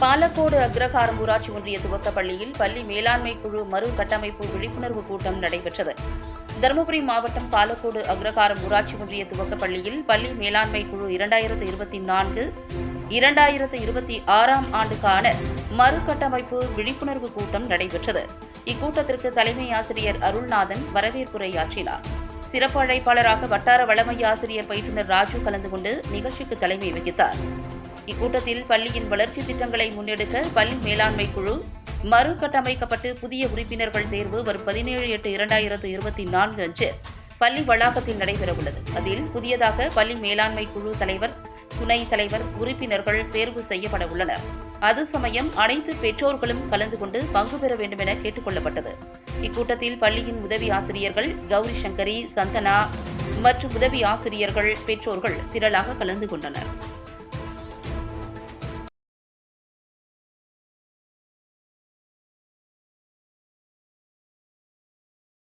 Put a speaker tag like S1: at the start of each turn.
S1: பாலக்கோடு அக்ரஹாரம் ஊராட்சி ஒன்றிய துவக்கப் பள்ளியில் பள்ளி மேலாண்மை குழு மறு கட்டமைப்பு விழிப்புணர்வு கூட்டம் நடைபெற்றது. தருமபுரி மாவட்டம் பாலக்கோடு அக்ரஹாரம் ஊராட்சி ஒன்றிய துவக்கப் பள்ளியில் பள்ளி மேலாண்மை குழு இரண்டாயிரத்து இருபத்தி நான்கு இரண்டாயிரத்து இருபத்தி ஆறாம் ஆண்டுக்கான மறுகட்டமைப்பு விழிப்புணர்வு கூட்டம் நடைபெற்றது. இக்கூட்டத்திற்கு தலைமை ஆசிரியர் அருள்நாதன் வரவேற்புரையாற்றினார் சிறப்பு அழைப்பாளராக வட்டார வளமை ஆசிரியர் பயிற்றுநர் ராஜு கலந்து கொண்டு நிகழ்ச்சிக்கு தலைமை வகித்தார். இக்கூட்டத்தில் பள்ளியின் வளர்ச்சி திட்டங்களை முன்னெடுக்க பள்ளி மேலாண்மை குழு மறுகட்டமைக்கப்பட்டு புதிய உறுப்பினர்கள் தேர்வு வரும் பதினேழு எட்டு இரண்டாயிரத்து இருபத்தி நான்கு அன்று பள்ளி வளாகத்தில் நடைபெறவுள்ளது. அதில் புதியதாக பள்ளி மேலாண்மை குழு தலைவர் துணை தலைவர் உறுப்பினர்கள் தேர்வு செய்யப்பட உள்ளனர். அது சமயம் அனைத்து பெற்றோர்களும் கலந்து கொண்டு பங்கு பெற வேண்டும் என கேட்டுக்கொள்ளப்பட்டது. இக்கூட்டத்தில் பள்ளியின் உதவி ஆசிரியர்கள் கௌரி சங்கரி சந்தனா மற்றும் உதவி ஆசிரியர்கள் பெற்றோர்கள் திரளாக கலந்து கொண்டனர்.